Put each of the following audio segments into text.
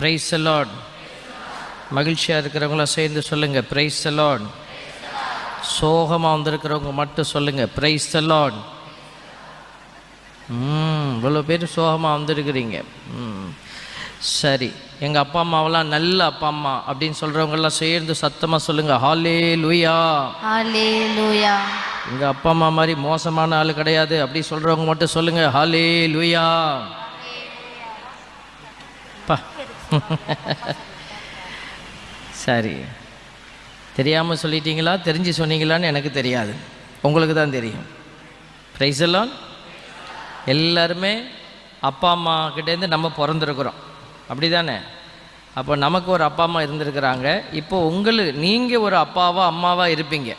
Price Lord மகிழ்ச்சியாக இருக்கிறவங்களாம் சேர்ந்து சொல்லுங்கள் பிரைஸ் லார்ட் சோகமாக வந்திருக்கிறவங்க மட்டும் சொல்லுங்கள் பிரைஸ் லார்ட் ம் இவ்வளோ பேர் சோகமாக வந்திருக்கிறீங்க. ம் சரி. எங்கள் அப்பா அம்மாவெல்லாம் நல்ல அப்பா அம்மா அப்படின்னு சொல்கிறவங்கெல்லாம் சேர்ந்து சத்தமாக சொல்லுங்கள் ஹாலே லூயா ஹalleluya எங்கள் அப்பா அம்மா மாதிரி மோசமான ஆள் கிடையாது அப்படி சொல்கிறவங்க மட்டும் சொல்லுங்கள் ஹாலே லூயா சரி. தெரியாமல் சொல்லிட்டீங்களா? தெரிஞ்சு சொன்னீங்களான்னு எனக்கு தெரியாது. உங்களுக்கு தான் தெரியும். ப்ரைஸ் எல்லாம் எல்லாருமே அப்பா அம்மா கிட்டேருந்து நம்ம பிறந்திருக்கிறோம். அப்படி தானே அப்போ நமக்கு ஒரு அப்பா அம்மா இருந்திருக்கிறாங்க. இப்போ உங்களுக்கு நீங்கள் ஒரு அப்பாவா அம்மாவா இருப்பீங்க.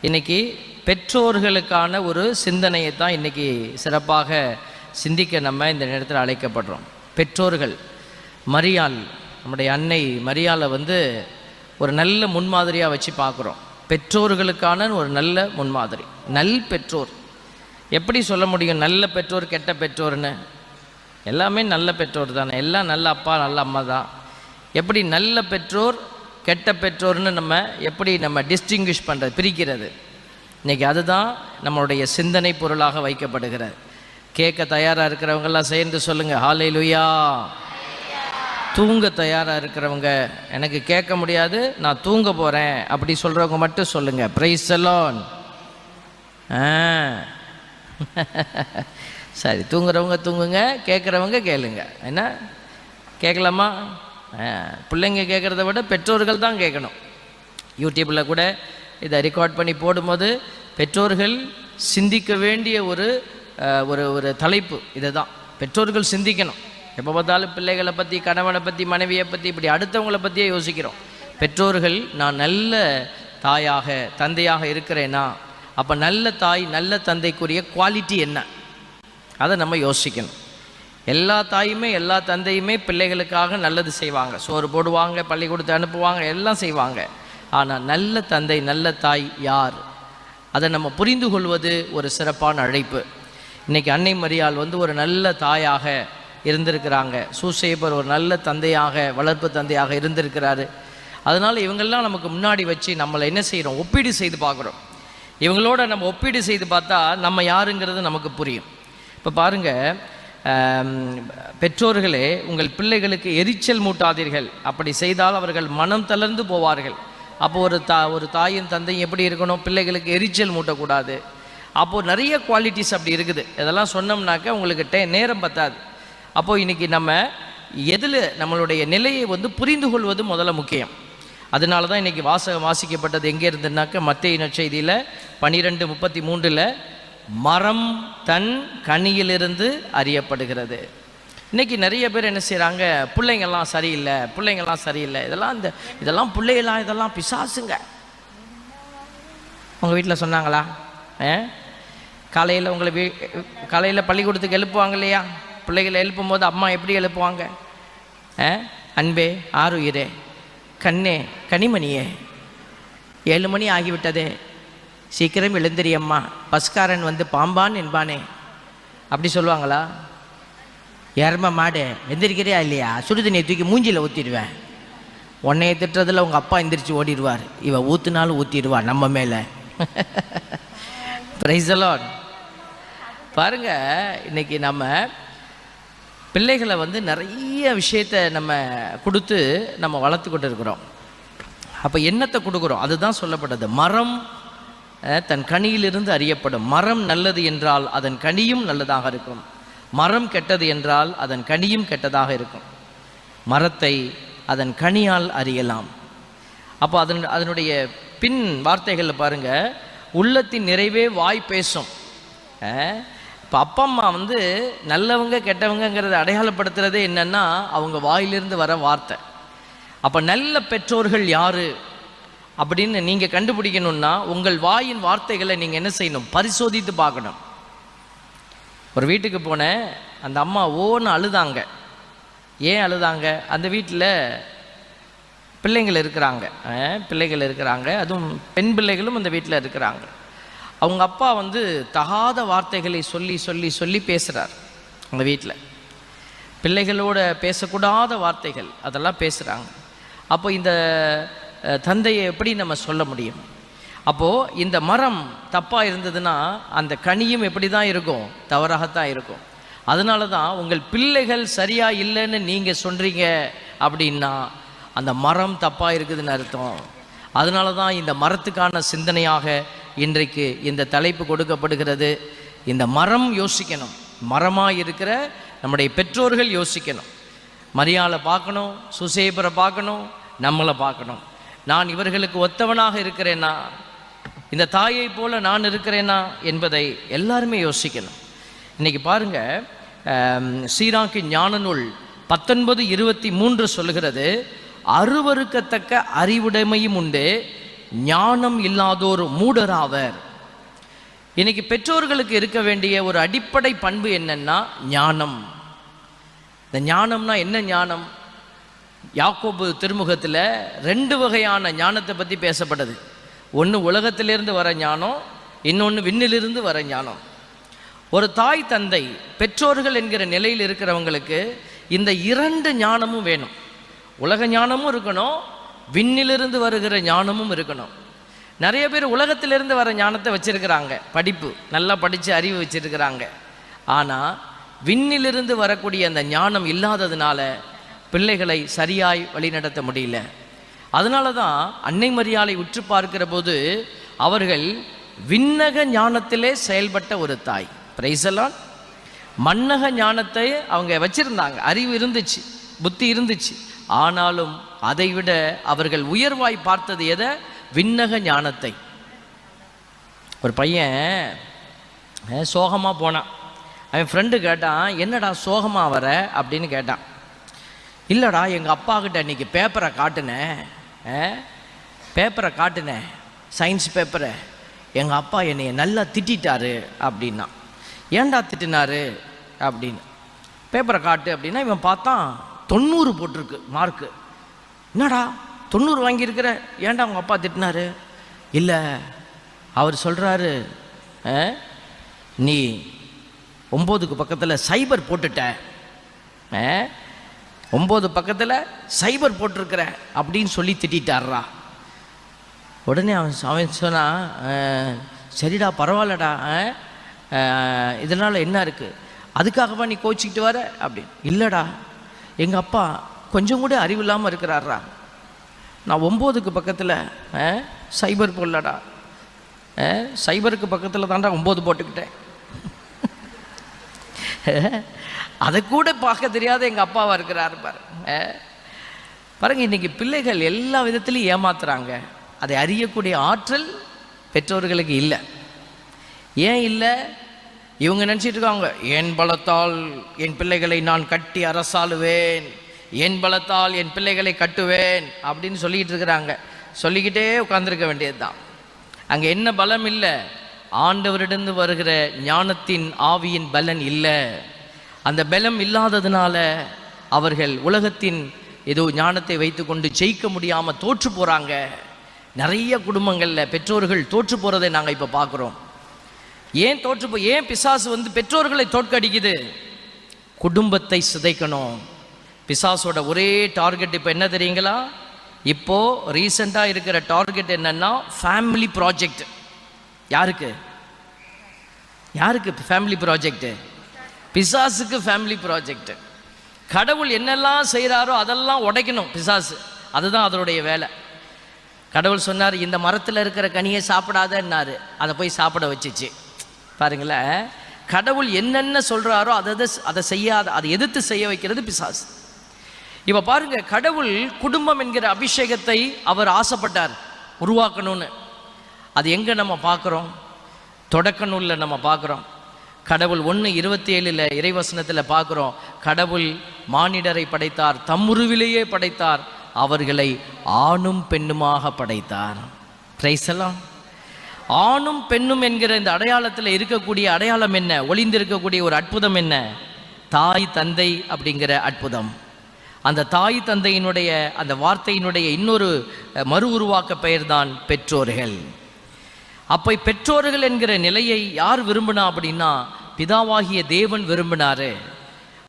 இன்னைக்கு பெற்றோர்களுக்கான ஒரு சிந்தனையை தான் இன்றைக்கி சிறப்பாக சிந்திக்க நம்ம இந்த நேரத்தில் அழைக்கப்படுறோம். பெற்றோர்கள். மரியாள் நம்முடைய அன்னை மரியாளை வந்து ஒரு நல்ல முன்மாதிரியாக வச்சு பார்க்குறோம். பெற்றோர்களுக்கான ஒரு நல்ல முன்மாதிரி நல் பெற்றோர். எப்படி சொல்ல முடியும் நல்ல பெற்றோர் கெட்ட பெற்றோர்னு? எல்லாமே நல்ல பெற்றோர் தானே எல்லாம் நல்ல அப்பா நல்ல அம்மா தான். எப்படி நல்ல பெற்றோர் கெட்ட பெற்றோர்னு நம்ம எப்படி நம்ம டிஸ்டிங்கிஷ் பண்ணுறது பிரிக்கிறது? இன்றைக்கி அதுதான் நம்மளுடைய சிந்தனை பொருளாக வைக்கப்படுகிறது. கேட்க தயாராக இருக்கிறவங்கெல்லாம் சேர்ந்து சொல்லுங்கள் ஹாலை லுயா தூங்க தயாராக இருக்கிறவங்க எனக்கு கேட்க முடியாது நான் தூங்க போகிறேன் அப்படி சொல்கிறவங்க மட்டும் சொல்லுங்கள் ப்ரைஸ் எல்லாம் சரி தூங்குறவங்க தூங்குங்க கேட்குறவங்க கேளுங்க. என்ன? கேட்கலாமா? பிள்ளைங்க கேட்குறத விட பெற்றோர்கள் தான் கேட்கணும். யூடியூப்பில் கூட இதை ரெக்கார்ட் பண்ணி போடும்போது பெற்றோர்கள் சிந்திக்க வேண்டிய ஒரு ஒரு ஒரு தலைப்பு இதை தான் பெற்றோர்கள் சிந்திக்கணும். எப்போ பார்த்தாலும் பிள்ளைகளை பற்றி கணவனை பற்றி மனைவியை பற்றி இப்படி அடுத்தவங்களை பற்றியே யோசிக்கிறோம். பெற்றோர்கள் நான் நல்ல தாயாக தந்தையாக இருக்கிறேன்னா அப்போ நல்ல தாய் நல்ல தந்தைக்குரிய குவாலிட்டி என்ன? அதை நம்ம யோசிக்கணும். எல்லா தாயுமே எல்லா தந்தையுமே பிள்ளைகளுக்காக நல்லது செய்வாங்க. சோறு போடுவாங்க பள்ளிக்கூடத்தை அனுப்புவாங்க எல்லாம் செய்வாங்க. ஆனால் நல்ல தந்தை நல்ல தாய் யார்? அதை நம்ம புரிந்து கொள்வது ஒரு சிறப்பான அழைப்பு. இன்னைக்கு அன்னை மரியாள் வந்து ஒரு நல்ல தாயாக இருந்திருக்கிறாங்க. சூசேபர் ஒரு நல்ல தந்தையாக வளர்ப்பு தந்தையாக இருந்திருக்கிறாரு. அதனால் இவங்கெல்லாம் நமக்கு முன்னாடி வச்சு நம்மளை என்ன செய்கிறோம் ஒப்பீடு செய்து பார்க்குறோம். இவங்களோட நம்ம ஒப்பீடு செய்து பார்த்தா நம்ம யாருங்கிறது நமக்கு புரியும். இப்போ பாருங்கள் பெற்றோர்களே உங்கள் பிள்ளைகளுக்கு எரிச்சல் மூட்டாதீர்கள். அப்படி செய்தால் அவர்கள் மனம் தளர்ந்து போவார்கள். அப்போ ஒரு தா ஒரு தாயும் தந்தையும் எப்படி இருக்கணும்? பிள்ளைகளுக்கு எரிச்சல் மூட்டக்கூடாது. அப்போது நிறைய குவாலிட்டிஸ் அப்படி இருக்குது. இதெல்லாம் சொன்னோம்னாக்க உங்களுக்கு டே நேரம் பத்தாது. அப்போது இன்றைக்கி நம்ம எதில் நம்மளுடைய நிலையை வந்து புரிந்து கொள்வது முதல்ல முக்கியம். அதனால தான் இன்றைக்கி வாசகம் வாசிக்கப்பட்டது எங்கே இருந்துனாக்க மத்திய நற்செய்தியில் பன்னிரெண்டு முப்பத்தி மூன்றில் மரம் தன் கனியிலிருந்து அறியப்படுகிறது. இன்னைக்கு நிறைய பேர் என்ன செய்கிறாங்க பிள்ளைங்கள்லாம் சரியில்லை பிள்ளைங்கள்லாம் சரியில்லை இதெல்லாம் இந்த இதெல்லாம் பிள்ளைகளாம் இதெல்லாம் பிசாசுங்க. உங்கள் வீட்டில் சொன்னாங்களா? ஆ? காலையில் உங்களை வீ காலையில் பள்ளிக்கூடத்துக்கு எழுப்புவாங்க இல்லையா? பிள்ளைகளை எழுப்பும் போது அம்மா எப்படி எழுப்புவாங்க? ஆ? அன்பே ஆறுயிரே கண்ணே கனிமணியே ஏழு மணி ஆகிவிட்டதே. சீக்கிரம் எழுந்திரியம்மா பஸ்காரன் வந்து பாம்பான் என்பானே. அப்படி சொல்லுவாங்களா? எரும மாடு எந்திரிக்கிறியா இல்லையா? சுடுதண்ணியை தூக்கி மூஞ்சியில் ஊற்றிடுவேன் உன்னைய திட்டுறதில் உங்கள் அப்பா எந்திரிச்சு ஓடிடுவார். இவ ஊற்றுனாலும் ஊற்றிடுவா நம்ம மேலே. பிரைசலான் பாருங்க இன்னைக்கு நம்ம பிள்ளைகளை வந்து நிறைய விஷயத்த நம்ம கொடுத்து நம்ம வளர்த்து கொண்டு இருக்கிறோம் அப்போ என்னத்தை கொடுக்குறோம்? அதுதான் சொல்லப்பட்டது. மரம் தன் கனியிலிருந்து அறியப்படும். மரம் நல்லது என்றால் அதன் கனியும் நல்லதாக இருக்கும். மரம் கெட்டது என்றால் அதன் கனியும் கெட்டதாக இருக்கும். மரத்தை அதன் கனியால் அறியலாம். அப்போ அதன் அதனுடைய பின் வார்த்தைகளில் பாருங்கள் உள்ளத்தின் நிறைவே வாய் பேசும். இப்போ அப்பா அம்மா வந்து நல்லவங்க கெட்டவங்கங்கிறத அடையாளப்படுத்துகிறதே என்னன்னா அவங்க வாயிலிருந்து வர வார்த்தை. அப்போ நல்ல பெற்றோர்கள் யார்? அப்படின்னு நீங்கள் கண்டுபிடிக்கணும்னா உங்கள் வாயின் வார்த்தைகளை நீங்கள் என்ன செய்யணும்? பரிசோதித்து பார்க்கணும். ஒரு வீட்டுக்கு போனேன் அந்த அம்மா ஓன்னு அழுதாங்க. ஏன் அழுதாங்க? அந்த வீட்டில் பிள்ளைங்கள் இருக்கிறாங்க. பிள்ளைகள் இருக்கிறாங்க. அதுவும் பெண் பிள்ளைகளும் அந்த வீட்டில் இருக்கிறாங்க. அவங்க அப்பா வந்து தகாத வார்த்தைகளை சொல்லி சொல்லி சொல்லி பேசுகிறார் அவங்க வீட்டில் பிள்ளைகளோட பேசக்கூடாத வார்த்தைகள் அதெல்லாம் பேசுகிறாங்க அப்போ இந்த தந்தையை எப்படி நம்ம சொல்ல முடியும்? அப்போது இந்த மரம் தப்பாக இருந்ததுன்னா அந்த கனியும் எப்படி தான் இருக்கும்? தவறாகத்தான் இருக்கும். அதனால தான் உங்கள் பிள்ளைகள் சரியாக இல்லைன்னு நீங்கள் சொல்கிறீங்க அப்படின்னா அந்த மரம் தப்பாக இருக்குதுன்னு அர்த்தம். அதனால தான் இந்த மரத்துக்கான சிந்தனையாக இன்றைக்கு இந்த தலைப்பு கொடுக்கப்படுகிறது. இந்த மரம் யோசிக்கணும். மரமாக இருக்கிற நம்முடைய பெற்றோர்கள் யோசிக்கணும். மரியாதை பார்க்கணும் சுசேபரை பார்க்கணும் நம்மளை பார்க்கணும். நான் இவர்களுக்கு ஒத்தவனாக இருக்கிறேனா? இந்த தாயை போல நான் இருக்கிறேனா என்பதை எல்லாருமே யோசிக்கணும். இன்னைக்கு பாருங்கள் ஆம், ஞான நூல் பத்தொன்பது இருபத்தி மூன்று சொல்லுகிறது. அருவருக்கத்தக்க அறிவுடைமையும் உண்டு. ஞானம் இல்லாதோர் மூடராவர். இன்னைக்கு பெற்றோர்களுக்கு இருக்க வேண்டிய ஒரு அடிப்படை பண்பு என்னன்னா ஞானம். இந்த ஞானம்னா என்ன ஞானம்? யாக்கோபு திருமுகத்தில் ரெண்டு வகையான ஞானத்தை பற்றி பேசப்படுது ஒன்று உலகத்திலிருந்து வர ஞானம் இன்னொன்று விண்ணிலிருந்து வர ஞானம். ஒரு தாய் தந்தை பெற்றோர்கள் என்கிற நிலையில் இருக்கிறவங்களுக்கு இந்த இரண்டு ஞானமும் வேணும். உலக ஞானமும் இருக்கணும் விண்ணிலிருந்து வருகிற ஞானமும் இருக்கணும். நிறைய பேர் உலகத்திலிருந்து வர ஞானத்தை வச்சுருக்கிறாங்க. படிப்பு நல்லா படித்து அறிவு வச்சுருக்கிறாங்க. ஆனால் விண்ணிலிருந்து வரக்கூடிய அந்த ஞானம் இல்லாததுனால பிள்ளைகளை சரியாய் வழிநடத்த முடியல. அதனால தான் அன்னை மரியாதை உற்று பார்க்கிற போது அவர்கள் விண்ணக ஞானத்திலே செயல்பட்ட ஒரு தாய். பிரைசலான் மன்னக ஞானத்தை அவங்க வச்சுருந்தாங்க. அறிவு இருந்துச்சு புத்தி இருந்துச்சு. ஆனாலும் அதைவிட அவர்கள் உயர்வாய் பார்த்தது எதை? விண்ணக ஞானத்தை. ஒரு பையன் சோகமாக போனான். அவன் ஃப்ரெண்டு கேட்டான் என்னடா சோகமாக வர? அப்படின்னு கேட்டான். இல்லைடா எங்கள் அப்பா கிட்ட இன்னைக்கு பேப்பரை காட்டுனேன் பேப்பரை காட்டுனேன் சயின்ஸ் பேப்பரை எங்கள் அப்பா என்னைய நல்லா திட்டிட்டாரு அப்படின்னா ஏன்டா திட்டினாரு? அப்படின்னு. பேப்பரை காட்டு அப்படின்னா இவன் பார்த்தான் தொண்ணூறு போட்டிருக்கு மார்க்கு என்னடா தொண்ணூறு வாங்கியிருக்கிற? ஏன்டா உங்கள் அப்பா திட்டினாரு? இல்லை அவர் சொல்கிறாரு நீ ஒம்போதுக்கு பக்கத்தில் சைபர் போட்டுட்ட ஆ? ஒம்பது பக்கத்தில் சைபர் போட்டிருக்கிற அப்படின்னு சொல்லி திட்டாடுறா உடனே அவன் அவன் சொன்னான் சரிடா பரவாயில்லடா இதனால் என்ன இருக்குது அதுக்காகவா நீ கோச்சிக்கிட்டு வர? அப்படின்னு. இல்லைடா எங்கள் அப்பா கொஞ்சம் கூட அறிவு இல்லாமல் இருக்கிறாரா நான் ஒம்போதுக்கு பக்கத்தில் சைபர் போடலடா. சைபருக்கு பக்கத்தில் தான்டா ஒம்பது போட்டுக்கிட்டேன். அதை கூட பார்க்க தெரியாத எங்கள் அப்பாவாக இருக்கிறாரு பாரு. பாருங்கள் பாருங்க பிள்ளைகள் எல்லா விதத்திலையும் ஏமாத்துறாங்க. அதை அறியக்கூடிய ஆற்றல் பெற்றோர்களுக்கு இல்லை. ஏன் இல்லை? இவங்க நினச்சிட்டு இருக்காங்க என் பலத்தால் என் பிள்ளைகளை நான் கட்டி அரசாளுவேன். என் பலத்தால் என் பிள்ளைகளை கட்டுவேன். அப்படின்னு சொல்லிக்கிட்டு இருக்கிறாங்க. சொல்லிக்கிட்டே உட்கார்ந்திருக்க வேண்டியதுதான். அங்கே என்ன பலம் இல்லை. ஆண்டவரிடந்து வருகிற ஞானத்தின் ஆவியின் பலன் இல்லை. அந்த பலம் இல்லாததுனால அவர்கள் உலகத்தின் ஏதோ ஞானத்தை வைத்துக்கொண்டு ஜெயிக்க முடியாமல் தோற்று போகிறாங்க நிறைய குடும்பங்களில் பெற்றோர்கள் தோற்று போகிறதை நாங்கள் இப்போ பார்க்குறோம் ஏன் தோற்று போ ஏன் பிசாசு வந்து பெற்றோர்களை தோற்கடிக்குது? குடும்பத்தை சிதைக்கணும். பிசாசோட ஒரே டார்கெட் இப்போ என்ன தெரியுங்களா? இப்போ ரீசெண்டாக இருக்கிற டார்கெட் என்னன்னா ஃபேமிலி ப்ராஜெக்ட். யாருக்கு? யாருக்கு ஃபேமிலி ப்ராஜெக்ட்? பிசாசுக்கு ஃபேமிலி ப்ராஜெக்ட். கடவுள் என்னெல்லாம் செய்கிறாரோ அதெல்லாம் உடைக்கணும் பிசாசு. அதுதான் அதனுடைய வேலை. கடவுள் சொன்னார் இந்த மரத்தில் இருக்கிற கனியை சாப்பிடாதன்னாரு. அதை போய் சாப்பிட வச்சுச்சு. பாருங்களேன் கடவுள் என்னென்ன சொல்கிறாரோ அதை அதை- அதை செய்யாத அதை எதிர்த்து செய்ய வைக்கிறது பிசாசு. இப்போ பாருங்க கடவுள் குடும்பம் என்கிற அபிஷேகத்தை அவர் ஆசைப்பட்டார் உருவாக்கணும்னு. அது எங்கே நம்ம பார்க்குறோம் தொடக்க நூலில் நம்ம பார்க்குறோம் கடவுள் ஒன்று இருபத்தி ஏழில் இறைவசனத்தில் பார்க்குறோம் கடவுள் மானிடரை படைத்தார் தம்முருவிலேயே படைத்தார் அவர்களை ஆணும் பெண்ணுமாக படைத்தார். பிரைசலாம் ஆணும் பெண்ணும் என்கிற இந்த அடையாளத்தில் இருக்கக்கூடிய அடையாளம் என்ன? ஒளிந்திருக்கக்கூடிய ஒரு அற்புதம் என்ன? தாய் தந்தை அப்படிங்கிற அற்புதம். அந்த தாய் தந்தையினுடைய அந்த வார்த்தையினுடைய இன்னொரு மறு உருவாக்க பெயர்தான் பெற்றோர்கள். அப்போ பெற்றோர்கள் என்கிற நிலையை யார் விரும்பினா அப்படின்னா பிதாவாகிய தேவன் விரும்பினாரு.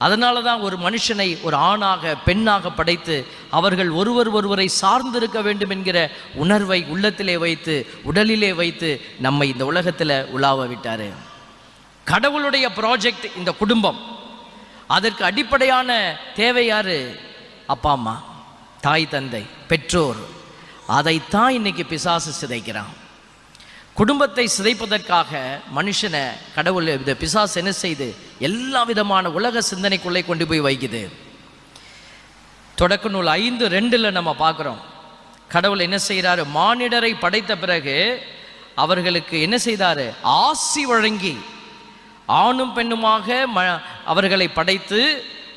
அதனால தான் ஒரு மனுஷனை ஒரு ஆணாக பெண்ணாக படைத்து அவர்கள் ஒருவர் ஒருவரை சார்ந்திருக்க வேண்டும் என்கிற உணர்வை உள்ளத்திலே வைத்து உடலிலே வைத்து நம்மை இந்த உலகத்தில் உலாவ விட்டார். கடவுளுடைய ப்ராஜெக்ட் இந்த குடும்பம். அதற்கு அடிப்படையான தேவை யார்? அப்பா அம்மா தாய் தந்தை பெற்றோர். அதைத்தான் இன்னைக்கு பிசாசு சிதைக்கிறான். குடும்பத்தை சிதைப்பதற்காக மனுஷனை கடவுள் இந்த பிசாசு என்ன செய்து? எல்லா விதமான உலக சிந்தனைக்குள்ளே கொண்டு போய் வைக்குது. தொடக்க நூல் ஐந்து ரெண்டில் நம்ம பார்க்குறோம். கடவுள் என்ன செய்கிறாரு? மானிடரை படைத்த பிறகு அவர்களுக்கு என்ன செய்தாரு? ஆசி வழங்கி ஆணும் பெண்ணுமாக ம அவர்களை படைத்து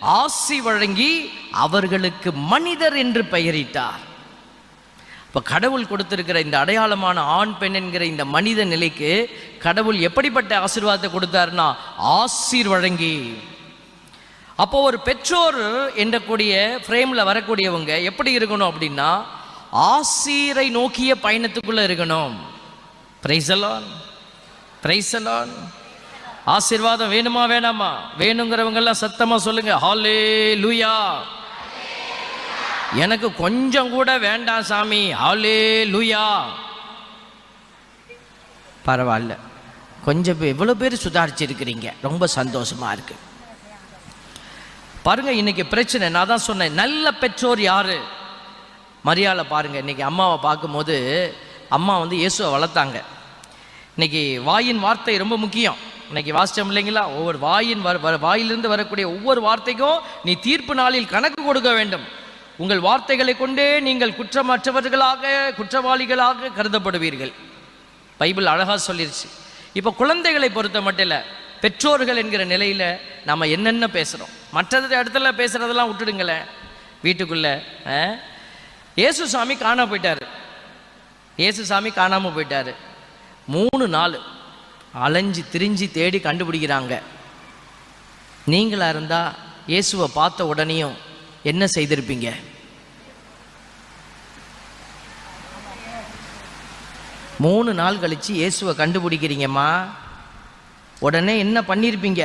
ஆசி வழங்கி அவர்களுக்கு மனிதர் என்று பெயரிட்டார். இப்போ கடவுள் கொடுத்துருக்கிற இந்த அடையாளமான ஆண் பெண் என்கிற இந்த மனித நிலைக்கு கடவுள் எப்படிப்பட்ட ஆசீர்வாதத்தை கொடுத்தாருன்னா ஆசீர் வழங்கி. அப்போ ஒரு பெற்றோர் என்றக்கூடிய ஃப்ரேமில் வரக்கூடியவங்க எப்படி இருக்கணும் அப்படின்னா ஆசீரை நோக்கிய பயணத்துக்குள்ளே இருக்கணும். பிரைசலான் பிரைசலான் ஆசீர்வாதம் வேணுமா வேணாமா? வேணுங்கிறவங்கெல்லாம் சத்தமாக சொல்லுங்கள் ஹாலே லூயா எனக்கு கொஞ்சம் கூட வேண்டாம் சாமி. ஆலே லூயா பரவாயில்ல. கொஞ்சம் பேர் இவ்வளோ பேர் சுதாரிச்சிருக்கிறீங்க. ரொம்ப சந்தோஷமாக இருக்கு. பாருங்கள் இன்றைக்கி பிரச்சனை. நான் தான் சொன்னேன் நல்ல பெற்றோர் யார்? மரியாதை பாருங்க இன்றைக்கி அம்மாவை பார்க்கும்போது அம்மா வந்து இயேசுவை வளர்த்தாங்க. இன்னைக்கு வாயின் வார்த்தை ரொம்ப முக்கியம். இன்னைக்கு வாசிச்சோம் இல்லைங்களா? ஒவ்வொரு வாயின் வர வர- வாயிலிருந்து வரக்கூடிய ஒவ்வொரு வார்த்தைக்கும் நீ தீர்ப்பு நாளில் கணக்கு கொடுக்க வேண்டும். உங்கள் வார்த்தைகளை கொண்டே நீங்கள் குற்றமற்றவர்களாக குற்றவாளிகளாக கருதப்படுவீர்கள். பைபிள் அழகாக சொல்லிருச்சு. இப்போ குழந்தைகளை பொறுத்த மட்டும் இல்லை பெற்றோர்கள் என்கிற நிலையில் நம்ம என்னென்ன பேசுகிறோம் மற்றது இடத்துல பேசுகிறதெல்லாம் விட்டுடுங்களேன் வீட்டுக்குள்ளே இயேசு சாமி காணாம போயிட்டார். இயேசு சாமி காணாமல் போயிட்டார். மூணு நாள் அலைஞ்சு திரிஞ்சு தேடி கண்டுபிடிக்கிறாங்க. நீங்களாக இருந்தால் இயேசுவை பார்த்த உடனேயும் என்ன செய்திருப்பீங்க? மூணு நாள் கழிச்சு இயேசுவை கண்டுபிடிக்கிறீங்கம்மா. உடனே என்ன பண்ணியிருப்பீங்க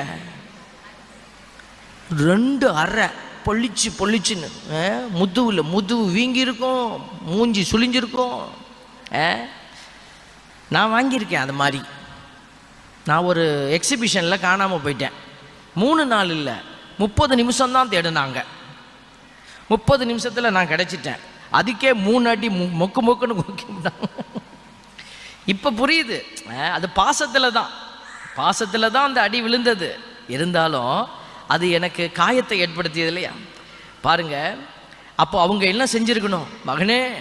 ரெண்டு அறை பொள்ளிச்சு பொள்ளிச்சுன்னு முதுவில் முதுவு வீங்கியிருக்கும் மூஞ்சி சுழிஞ்சிருக்கும் நான் வாங்கியிருக்கேன் அது மாதிரி. நான் ஒரு எக்ஸிபிஷனில் காணாமல் போயிட்டேன். மூணு நாள் இல்லை முப்பது நிமிஷம் தான் தேடினாங்க. முப்பது நிமிஷத்தில் நான் கிடச்சிட்டேன். அதுக்கே மூணு அடி மு- மொக்கு மொக்குன்னு முக்கியம்தான் இப்போ புரியுது. அது பாசத்தில் தான் பாசத்தில் தான் அந்த அடி விழுந்தது. இருந்தாலும் அது எனக்கு காயத்தை ஏற்படுத்தியது இல்லையா? பாருங்க. அப்போ அவங்க என்ன செஞ்சுருக்கணும்? மகனே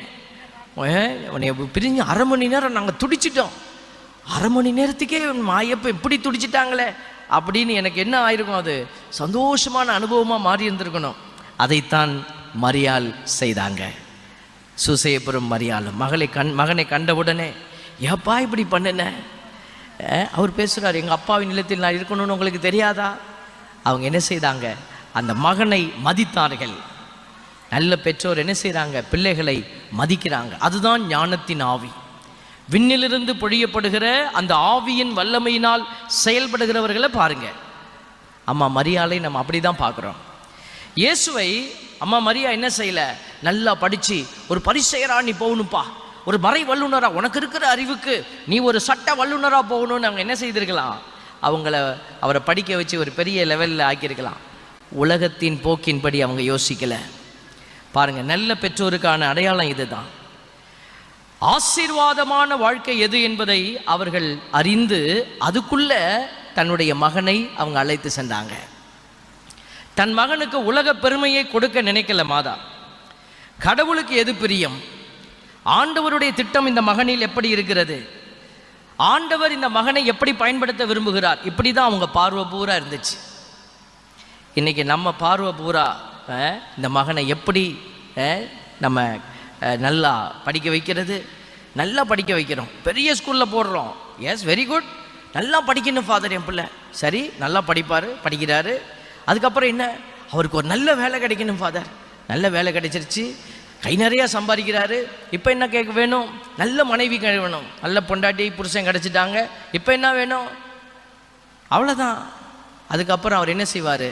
அஹ், உன்னை பிரிஞ்சு அரை மணி நேரம் நாங்கள் துடிச்சிட்டோம். அரை மணி நேரத்துக்கே மாயப்போ இப்படி துடிச்சிட்டாங்களே அப்படின்னு எனக்கு என்ன ஆயிருக்கும் அது? சந்தோஷமான அனுபவமாக மாறி இருந்திருக்கணும். அதைத்தான் மரியாள் செய்தாங்க. சுசேபுரம் மரியாலும் மகளை கண் மகனை கண்டவுடனே ஏப்பா இப்படி பண்ணுன? அவர் பேசுகிறார் எங்கள் அப்பாவின் நிலத்தில் நான் இருக்கணும்னு உங்களுக்கு தெரியாதா? அவங்க என்ன செய்தாங்க அந்த மகனை மதித்தார்கள். நல்ல பெற்றோர் என்ன செய்கிறாங்க பிள்ளைகளை மதிக்கிறாங்க. அதுதான் ஞானத்தின் ஆவி. விண்ணிலிருந்து பொழியப்படுகிற அந்த ஆவியின் வல்லமையினால் செயல்படுகிறவர்களை பாருங்கள் அம்மா மரியாதை நம்ம அப்படி தான் பார்க்குறோம். இயேசுவை அம்மா மரியா என்ன செய்யல? நல்லா படித்து ஒரு பரிசெயரா நீ போகணும்ப்பா ஒரு மறை வல்லுனரா உனக்கு இருக்கிற அறிவுக்கு நீ ஒரு சட்ட வல்லுநராக போகணும்னு அவங்க என்ன செய்திருக்கலாம்? அவங்கள அவரை படிக்க வச்சு ஒரு பெரிய லெவலில் ஆக்கியிருக்கலாம். உலகத்தின் போக்கின்படி அவங்க யோசிக்கலை. பாருங்கள் நல்ல பெற்றோருக்கான அடையாளம் இதுதான். ஆசீர்வாதமான வாழ்க்கை எது என்பதை அவர்கள் அறிந்து அதுக்குள்ள தன்னுடைய மகனை அவங்க அழைத்து சென்றாங்க. தன் மகனுக்கு உலக பெருமையை கொடுக்க நினைக்கல மாதா. கடவுளுக்கு எது பிரியம்? ஆண்டவருடைய திட்டம் இந்த மகனில் எப்படி இருக்கிறது? ஆண்டவர் இந்த மகனை எப்படி பயன்படுத்த விரும்புகிறார்? இப்படி தான் அவங்க பார்வை பூரா இருந்துச்சு. இன்னைக்கு நம்ம பார்வை பூரா இந்த மகனை எப்படி நம்ம நல்லா படிக்க வைக்கிறது? நல்லா படிக்க வைக்கிறோம். பெரிய ஸ்கூலில் போடுறோம். எஸ் வெரி குட் நல்லா படிக்கணும் ஃபாதர் என் பிள்ளை. சரி நல்லா படிப்பார் படிக்கிறாரு. அதுக்கப்புறம் என்ன? அவருக்கு ஒரு நல்ல வேலை கிடைக்கணும் ஃபாதர் நல்ல வேலை கிடைச்சிருச்சு. கை நிறையா சம்பாதிக்கிறாரு. இப்போ என்ன கேட்க வேணும்? நல்ல மனைவி கிடை- வேணும் நல்ல பொண்டாட்டி புருஷன் கிடச்சிட்டாங்க. இப்போ என்ன வேணும்? அவ்வளோதான் அதுக்கப்புறம் அவர் என்ன செய்வார்?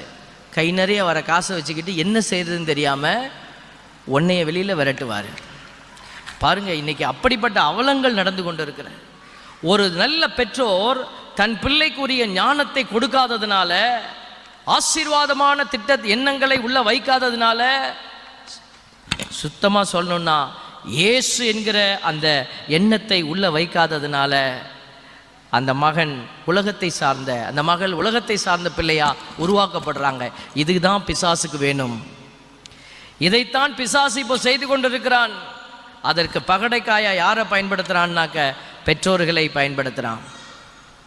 கை நிறைய வர காசை வச்சுக்கிட்டு என்ன செய்யறதுன்னு தெரியாமல் உன்னைய வெளியில் விரட்டுவார். பாருங்க இன்னைக்கு அப்படிப்பட்ட அவலங்கள் நடந்து கொண்டு இருக்கிற ஒரு நல்ல பெற்றோர் தன் பிள்ளைக்குரிய ஞானத்தை கொடுக்காததுனால ஆசீர்வாதமான திட்ட எண்ணங்களை உள்ள வைக்காததுனால சுத்தமாக சொல்லணும்னா இயேசு என்கிற அந்த எண்ணத்தை உள்ள வைக்காததுனால அந்த மகன் உலகத்தை சார்ந்த அந்த மகள் உலகத்தை சார்ந்த பிள்ளையா உருவாக்கப்படுறாங்க. இதுதான் பிசாசுக்கு வேணும். இதைத்தான் பிசாசு இப்போ செய்து கொண்டிருக்கிறான். அதற்கு பகடைக்காயா யாரை பயன்படுத்துகிறான்னாக்க பெற்றோர்களை பயன்படுத்துகிறான்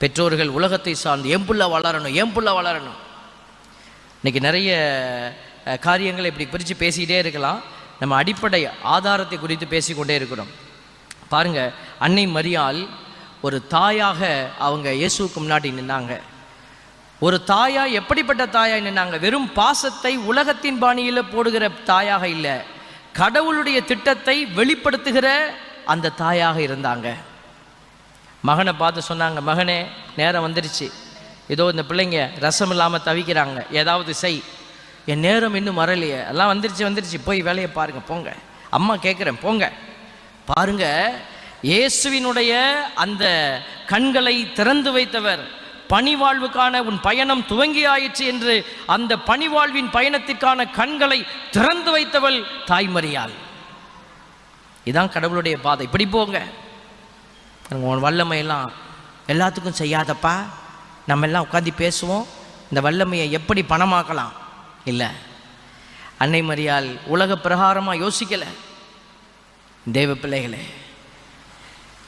பெற்றோர்கள் உலகத்தை சார்ந்து எம்புள்ள வளரணும் என் புள்ள வளரணும். இன்னைக்கு நிறைய காரியங்களை இப்படி பிரித்து பேசிக்கிட்டே இருக்கலாம். நம்ம அடிப்படை ஆதாரத்தை குறித்து பேசிக்கொண்டே இருக்கிறோம். பாருங்க அன்னை மரியாள் ஒரு தாயாக அவங்க இயேசுவுக்கு முன்னாடி நின்னாங்க. ஒரு தாயா எப்படிப்பட்ட தாயாய் நின்னாங்க? வெறும் பாசத்தை உலகத்தின் பாணியில் போடுகிற தாயாக இல்லை. கடவுளுடைய திட்டத்தை வெளிப்படுத்துகிற அந்த தாயாக இருந்தாங்க. மகனை பார்த்து சொன்னாங்க மகனே நேரம் வந்துருச்சு. ஏதோ இந்த பிள்ளைங்க ரசம் இல்லாமல் தவிக்கிறாங்க. ஏதாவது செய். என் நேரம் இன்னும் வரலையே. எல்லாம் வந்துருச்சு வந்துருச்சு. போய் வேலையை பாருங்க போங்க. அம்மா கேட்குறேன் போங்க. பாருங்க இயேசுவினுடைய அந்த கண்களை திறந்து வைத்தவர் பணிவாழ்வுக்கான உன் பயணம் துவங்கி ஆயிற்று என்று அந்த பணிவாழ்வின் பயணத்திற்கான கண்களை திறந்து வைத்தவள் தாய்மறியாள் இதான் கடவுளுடைய பாதை. இப்படி போங்க. உன் வல்லமையெல்லாம் எல்லாத்துக்கும் செய்யாதப்பா. நம்ம எல்லாம் உட்காந்து பேசுவோம். இந்த வல்லமையை எப்படி பணமாக்கலாம்? இல்லை. அன்னை மரியாள் உலக பிரகாரமாக யோசிக்கலை. தேவ பிள்ளைகளே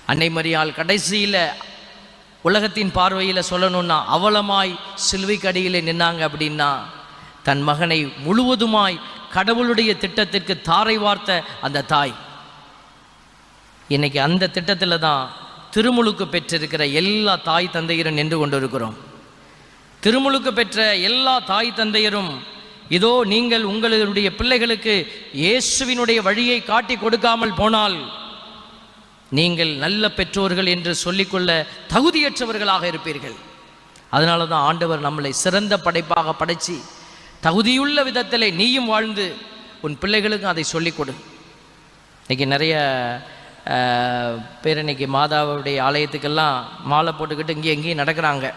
அன்னை மரியாள் கடைசியில் உலகத்தின் பார்வையில் சொல்லணும்னா அவலமாய் சிலுவைக்கடியில் நின்னாங்க அப்படின்னா தன் மகனை முழுவதுமாய் கடவுளுடைய திட்டத்திற்கு தாரை வார்த்த அந்த தாய். இன்னைக்கு அந்த திட்டத்தில் தான் திருமுழுக்கு பெற்றிருக்கிற எல்லா தாய் தந்தையரும் நின்று கொண்டிருக்கிறோம். திருமுழுக்கு பெற்ற எல்லா தாய் தந்தையரும் இதோ நீங்கள் உங்களுடைய பிள்ளைகளுக்கு இயேசுவினுடைய வழியை காட்டி கொடுக்காமல் போனால் நீங்கள் நல்ல பெற்றோர்கள் என்று சொல்லிக்கொள்ள தகுதியற்றவர்களாக இருப்பீர்கள். அதனால தான் ஆண்டவர் நம்மளை சிறந்த படைப்பாக படைச்சி தகுதியுள்ள விதத்திலே நீயும் வாழ்ந்து உன் பிள்ளைகளுக்கும் அதை சொல்லிக் கொடு. இன்னைக்கு நிறைய பேரன்னைக்கு மாதாவுடைய ஆலயத்துக்கெல்லாம் மாலை போட்டுக்கிட்டு இங்கேயும் எங்கேயும் நடக்கிறாங்க.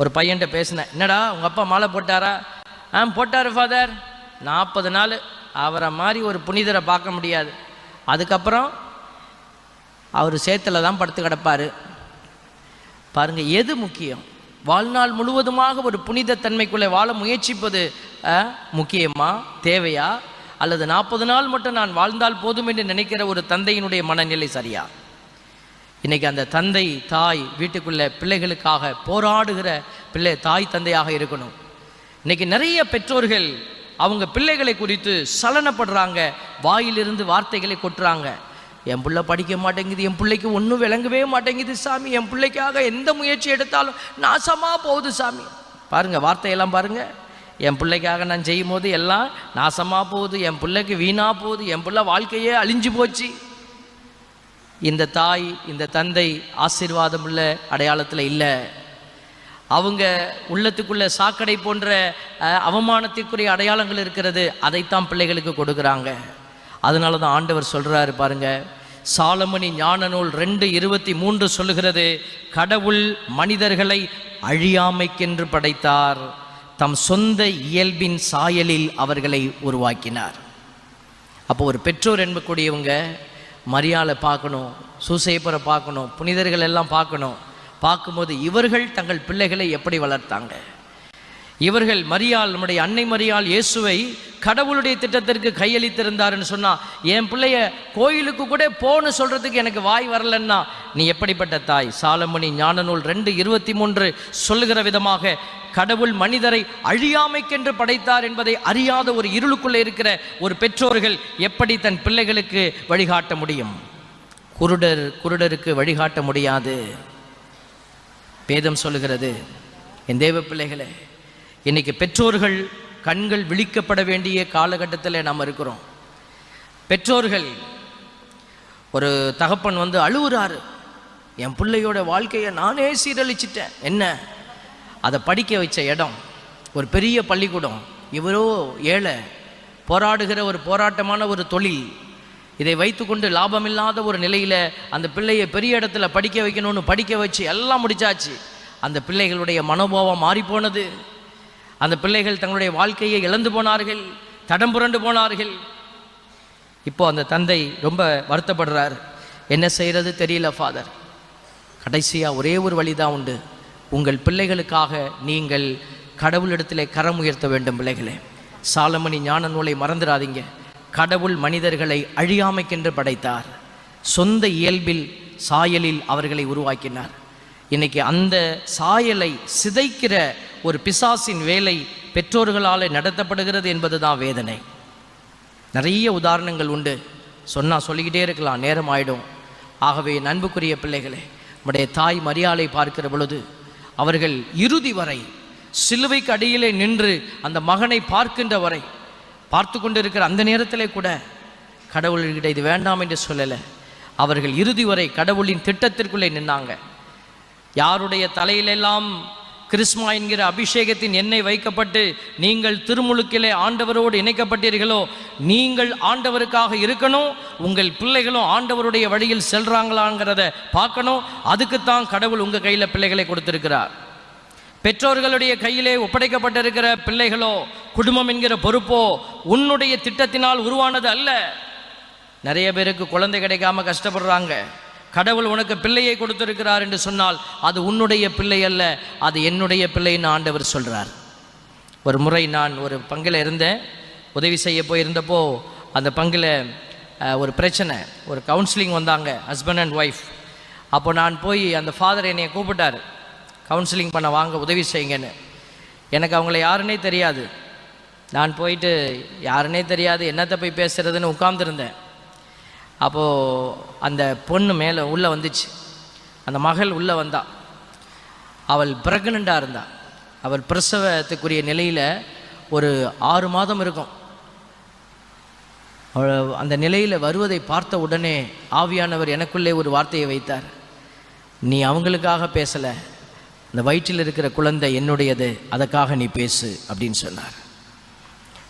ஒரு பையன்கிட்ட பேசினேன் என்னடா உங்கள் அப்பா மாலை போட்டாரா? ஆ போட்டார் ஃபாதர். நாற்பது நாள் அவரை மாதிரி ஒரு புனிதரை பார்க்க முடியாது. அதுக்கப்புறம் அவர் சேத்துல தான் படுத்து கிடப்பார். பாருங்கள் எது முக்கியம்? வாழ்நாள் முழுவதுமாக ஒரு புனித தன்மைக்குள்ளே வாழ முயற்சிப்பது முக்கியமாக முக்கியமா? தேவையா? அல்லது நாற்பது நாள் மட்டும் நான் வாழ்ந்தால் போதும் என்று நினைக்கிற ஒரு தந்தையினுடைய மனநிலை சரியா? இன்னைக்கு அந்த தந்தை தாய் வீட்டுக்குள்ள பிள்ளைகளுக்காக போராடுகிற பிள்ளை தாய் தந்தையாக இருக்கணும். இன்னைக்கு நிறைய பெற்றோர்கள் அவங்க பிள்ளைகளை குறித்து சலனப்படுறாங்க வாயிலிருந்து வார்த்தைகளை கொட்டுறாங்க. என் பிள்ளை படிக்க மாட்டேங்குது என் பிள்ளைக்கு ஒன்றும் விளங்கவே மாட்டேங்குது சாமி. என் பிள்ளைக்காக எந்த முயற்சி எடுத்தாலும் நாசமாக போகுது சாமி. பாருங்கள் வார்த்தையெல்லாம் பாருங்கள் என் பிள்ளைக்காக நான் செய்யும் போது எல்லாம் நாசமாக போகுது என் பிள்ளைக்கு வீணாக போகுது என் பிள்ளை வாழ்க்கையே அழிஞ்சு போச்சு. இந்த தாய் இந்த தந்தை ஆசீர்வாதம் உள்ள அடையாளத்தில் இல்லை. அவங்க உள்ளத்துக்குள்ள சாக்கடை போன்ற அவமானத்திற்குரிய அடையாளங்கள் இருக்கிறது அதைத்தான் பிள்ளைகளுக்கு கொடுக்குறாங்க. அதனால தான் ஆண்டவர் சொல்கிறாரு பாருங்கள் சாலமணி ஞான நூல் ரெண்டு இருபத்தி மூன்று சொல்லுகிறது கடவுள் மனிதர்களை அழியாமைக்கென்று படைத்தார். தம் சொந்த இயல்பின் சாயலில் அவர்களை உருவாக்கினார். அப்போ ஒரு பெற்றோர் என்பக்கூடியவங்க மரியாதை பார்க்கணும் சூசையப்பரை பார்க்கணும் புனிதர்கள் எல்லாம் பார்க்கணும். பார்க்கும்போது இவர்கள் தங்கள் பிள்ளைகளை எப்படி வளர்த்தாங்க? இவர்கள் மரியாள் நம்முடைய அன்னை மரியாள் இயேசுவை கடவுளுடைய திட்டத்திற்கு கையளித்திருந்தாருன்னு சொன்னால் என் பிள்ளைய கோயிலுக்கு கூட போன்னு சொல்கிறதுக்கு எனக்கு வாய் வரலன்னா நீ எப்படிப்பட்ட தாய்? சாலமணி ஞானநூல் ரெண்டு இருபத்தி மூன்று சொல்லுகிற விதமாக கடவுள் மனிதரை அழியாமைக்கென்று படைத்தார் என்பதை அறியாத ஒரு இருளுக்குள்ளே இருக்கிற ஒரு பெற்றோர்கள் எப்படி தன் பிள்ளைகளுக்கு வழிகாட்ட முடியும்? குருடர் குருடருக்கு வழிகாட்ட முடியாது. வேதம் சொல்லுகிறது என் தேவ பிள்ளைகளே இன்னைக்கு பெற்றோர்கள் கண்கள் விழிக்கப்பட வேண்டிய காலகட்டத்தில் நாம் இருக்கிறோம். பெற்றோர்கள் ஒரு தகப்பன் வந்து அழுவுறாரு. என் பிள்ளையோட வாழ்க்கையை நானே சீரழிச்சிட்டேன். என்ன? அதை படிக்க வச்ச இடம் ஒரு பெரிய பள்ளிக்கூடம் இவரோ ஏழை போராடுகிற ஒரு போராட்டமான ஒரு தொழில் இதை வைத்துக்கொண்டு லாபமில்லாத ஒரு நிலையில் அந்த பிள்ளையை பெரிய இடத்துல படிக்க வைக்கணும்னு படிக்க வச்சு எல்லாம் முடிச்சாச்சு. அந்த பிள்ளைகளுடைய மனோபாவம் மாறிப்போனது. அந்த பிள்ளைகள் தங்களுடைய வாழ்க்கையை இழந்து போனார்கள் தடம் புரண்டு போனார்கள். இப்போ அந்த தந்தை ரொம்ப வருத்தப்படுறார். என்ன செய்கிறது தெரியல ஃபாதர் கடைசியாக ஒரே ஒரு வழி தான் உண்டு. உங்கள் பிள்ளைகளுக்காக நீங்கள் கடவுளிடத்திலே கரம் உயர்த்த வேண்டும் பிள்ளைகளே. சாலமணி ஞான நூலை மறந்துடாதீங்க. கடவுள் மனிதர்களை அழியாமைக்கென்று படைத்தார். சொந்த இயல்பில் சாயலில் அவர்களை உருவாக்கினார். இன்னைக்கு அந்த சாயலை சிதைக்கிற ஒரு பிசாசின் வேலை பெற்றோர்களால் நடத்தப்படுகிறது என்பது தான் வேதனை. நிறைய உதாரணங்கள் உண்டு. சொன்னால் சொல்லிக்கிட்டே இருக்கலாம் நேரம் ஆயிடும். ஆகவே நண்புக்குரிய பிள்ளைகளே நம்முடைய தாய் மரியாதை பார்க்கிற பொழுது அவர்கள் இறுதி வரை சிலுவைக்கு அடியிலே நின்று அந்த மகனை பார்க்கின்ற வரை பார்த்து கொண்டிருக்கிற அந்த நேரத்திலே கூட கடவுள்கிட்ட இது வேண்டாம் என்று சொல்லலை. அவர்கள் இறுதி வரை கடவுளின் திட்டத்திற்குள்ளே நின்னாங்க. யாருடைய தலையிலெல்லாம் கிறிஸ்மா என்கிற அபிஷேகத்தின் எண்ணெய் வைக்கப்பட்டு நீங்கள் திருமுழுக்கிலே ஆண்டவரோடு இணைக்கப்பட்டீர்களோ நீங்கள் ஆண்டவருக்காக இருக்கணும் உங்கள் பிள்ளைகளும் ஆண்டவருடைய வழியில் செல்றாங்களாங்கிறத பார்க்கணும். அதுக்குத்தான் கடவுள் உங்கள் கையில் பிள்ளைகளை கொடுத்திருக்கிறார். பெற்றோர்களுடைய கையிலே ஒப்படைக்கப்பட்டிருக்கிற பிள்ளைகளோ குடும்பம் என்கிற பொறுப்போ உன்னுடைய திட்டத்தினால் உருவானது அல்ல. நிறைய பேருக்கு குழந்தை கிடைக்காம கஷ்டப்படுறாங்க. கடவுள் உனக்கு பிள்ளையை கொடுத்திருக்கிறார் என்று சொன்னால் அது உன்னுடைய பிள்ளை அல்ல அது என்னுடைய பிள்ளைன்னு ஆண்டவர் சொல்கிறார் ஒரு முறை நான் ஒரு பங்கில் இருந்தேன் உதவி செய்ய போயிருந்தப்போ அந்த பங்கில் ஒரு பிரச்சனை ஒரு கவுன்சிலிங் வந்தாங்க ஹஸ்பண்ட் அண்ட் ஒய்ஃப் அப்போ நான் போய் அந்த ஃபாதர் என்னையை கூப்பிட்டார் கவுன்சிலிங் பண்ண வாங்க உதவி செய்யுங்கன்னு. எனக்கு அவங்கள யாருன்னே தெரியாது. நான் போயிட்டு யாருன்னே தெரியாது என்னத்தை போய் பேசுகிறதுன்னு உட்கார்ந்துருந்தேன். அப்போது அந்த பொண்ணு மேலே உள்ளே வந்துச்சு. அந்த மகள் உள்ளே வந்தா. அவள் பிரெக்னண்ட்டாக இருந்தா. அவள் பிரசவத்துக்குரிய நிலையில் ஒரு ஆறு மாதம் இருக்கும். அவள் அந்த நிலையில் வருவதை பார்த்த உடனே ஆவியானவர் எனக்குள்ளே ஒரு வார்த்தையை வைத்தார். நீ அவங்களுக்காக பேசலை. இந்த வயிற்றில் இருக்கிற குழந்தை என்னுடையது. அதற்காக நீ பேசு அப்படின்னு சொன்னார்.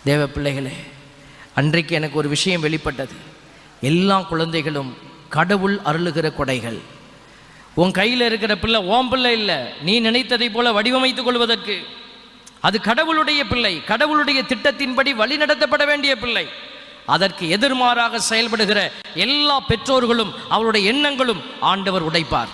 தேவ பிள்ளைகளே அன்றைக்கு எனக்கு ஒரு விஷயம் வெளிப்பட்டது. எல்லா குழந்தைகளும் கடவுள் அருளுகிற கொடைகள். உன் கையில் இருக்கிற பிள்ளை ஓம் பிள்ளை இல்லை நீ நினைத்ததை போல வடிவமைத்துக் கொள்வதற்கு. அது கடவுளுடைய பிள்ளை கடவுளுடைய திட்டத்தின்படி வழிநடத்தப்பட வேண்டிய பிள்ளை. அதற்கு எதிர்மாறாக செயல்படுகிற எல்லா பெற்றோர்களும் அவருடைய எண்ணங்களும் ஆண்டவர் உடைப்பார்.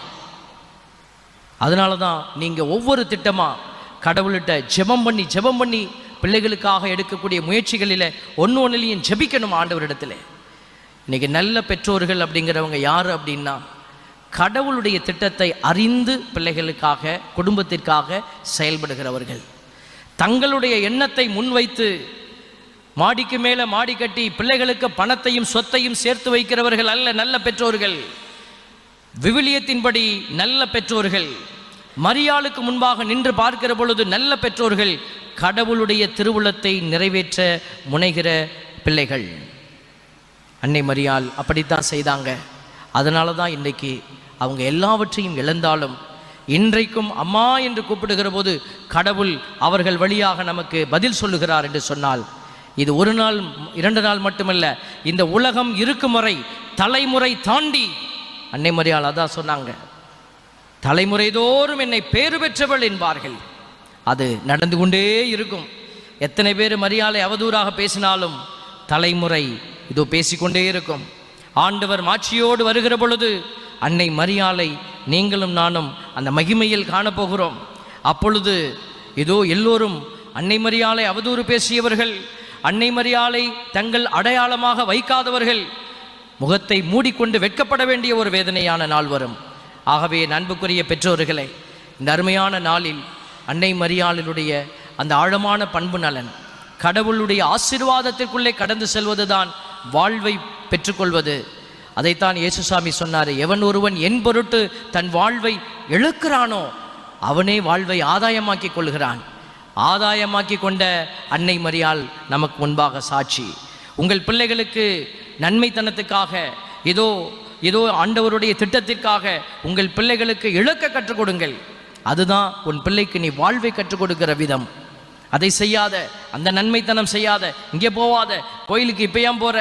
அதனால தான் நீங்கள் ஒவ்வொரு திட்டமாக கடவுள்கிட்ட ஜெபம் பண்ணி ஜெபம் பண்ணி பிள்ளைகளுக்காக எடுக்கக்கூடிய முயற்சிகளில் ஒன்று ஒன்றுலையும் ஜெபிக்கணும் ஆண்டவரிடத்தில். இன்றைக்கி நல்ல பெற்றோர்கள் அப்படிங்கிறவங்க யார் அப்படின்னா கடவுளுடைய திட்டத்தை அறிந்து பிள்ளைகளுக்காக குடும்பத்திற்காக செயல்படுகிறவர்கள். தங்களுடைய எண்ணத்தை முன்வைத்து மாடிக்கு மேலே மாடி கட்டி பிள்ளைகளுக்கு பணத்தையும் சொத்தையும் சேர்த்து வைக்கிறவர்கள் அல்ல நல்ல பெற்றோர்கள். விவிலியத்தின்படி நல்ல பெற்றோர்கள். மரியாளுக்கு முன்பாக நின்று பார்க்கிற பொழுது நல்ல பெற்றோர்கள் கடவுளுடைய திருவுளத்தை நிறைவேற்ற முனைகிற பிள்ளைகள். அன்னை மரியால் அப்படித்தான் செய்தாங்க. அதனால தான் இன்றைக்கு அவங்க எல்லாவற்றையும் இழந்தாலும் இன்றைக்கும் அம்மா என்று கூப்பிடுகிற போது கடவுள் அவர்கள் வழியாக நமக்கு பதில் சொல்லுகிறார் என்று சொன்னால் இது ஒரு நாள் இரண்டு நாள் மட்டுமல்ல இந்த உலகம் இருக்கும் வரை தலைமுறை தாண்டி அன்னை மரியாள் அதான் சொன்னாங்க. தலைமுறை தோறும் என்னை பேறு பெற்றவள் என்பார்கள். அது நடந்து கொண்டே இருக்கும். எத்தனை பேர் மரியாதை அவதூறாக பேசினாலும் தலைமுறை இதோ பேசிக்கொண்டே இருக்கும். ஆண்டவர் மாட்சியோடு வருகிற பொழுது அன்னை மரியாளை நீங்களும் நானும் அந்த மகிமையில் காணப்போகிறோம். அப்பொழுது இதோ எல்லோரும் அன்னை மரியாளை அவதூறு பேசியவர்கள் அன்னை மரியாளை தங்கள் அடையாளமாக வைக்காதவர்கள் முகத்தை மூடிக்கொண்டு வெட்கப்பட வேண்டிய ஒரு வேதனையான நாள் வரும். ஆகவே நண்புக்குரிய பெற்றோர்களே இந்த அருமையான நாளில் அன்னை மரியாளினுடைய அந்த ஆழமான பண்பு நலன் கடவுளுடைய ஆசீர்வாதத்திற்குள்ளே கடந்து செல்வதுதான் வாழ்வை பெற்றுக்கொள்வது. அதைத்தான் இயேசுசாமி சொன்னார் எவன் ஒருவன் என் பொருட்டு தன் வாழ்வை இழக்கிறானோ அவனே வாழ்வை ஆதாயமாக்கி கொள்கிறான். ஆதாயமாக்கி கொண்ட அன்னை மரியாள் நமக்கு முன்பாக சாட்சி. உங்கள் பிள்ளைகளுக்கு நன்மைத்தனத்துக்காக ஏதோ ஏதோ ஆண்டவருடைய திட்டத்திற்காக உங்கள் பிள்ளைகளுக்கு இழக்க கற்றுக் கொடுங்கள். அதுதான் உன் பிள்ளைக்கு நீ வாழ்வை கற்றுக் கொடுக்கிற விதம். அதை செய்யாத அந்த நன்மைத்தனம் செய்யாத இங்கே போவாத கோயிலுக்கு இப்போ ஏன் போற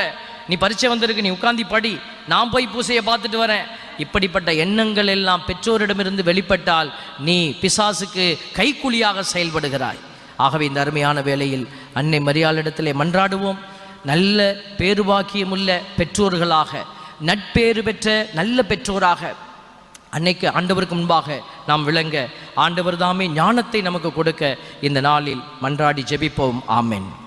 நீ பரிச்சை வந்திருக்கு நீ உட்காந்து படி நான் போய் பூசையை பார்த்துட்டு வரேன். இப்படிப்பட்ட எண்ணங்கள் எல்லாம் பெற்றோரிடமிருந்து வெளிப்பட்டால் நீ பிசாசுக்கு கைக்கூலியாக செயல்படுகிறாய். ஆகவே இந்த அருமையான வேளையில் அன்னை மரியாளிடத்திலே மன்றாடுவோம். நல்ல பேருவாக்கியமுள்ள பெற்றோர்களாக நட்பேறு பெற்ற நல்ல பெற்றோராக அன்னைக்கு ஆண்டவருக்கு முன்பாக நாம் விளங்க ஆண்டவர் தாமே ஞானத்தை நமக்கு கொடுக்க இந்த நாளில் மன்றாடி ஜெபிப்போம். ஆமென்.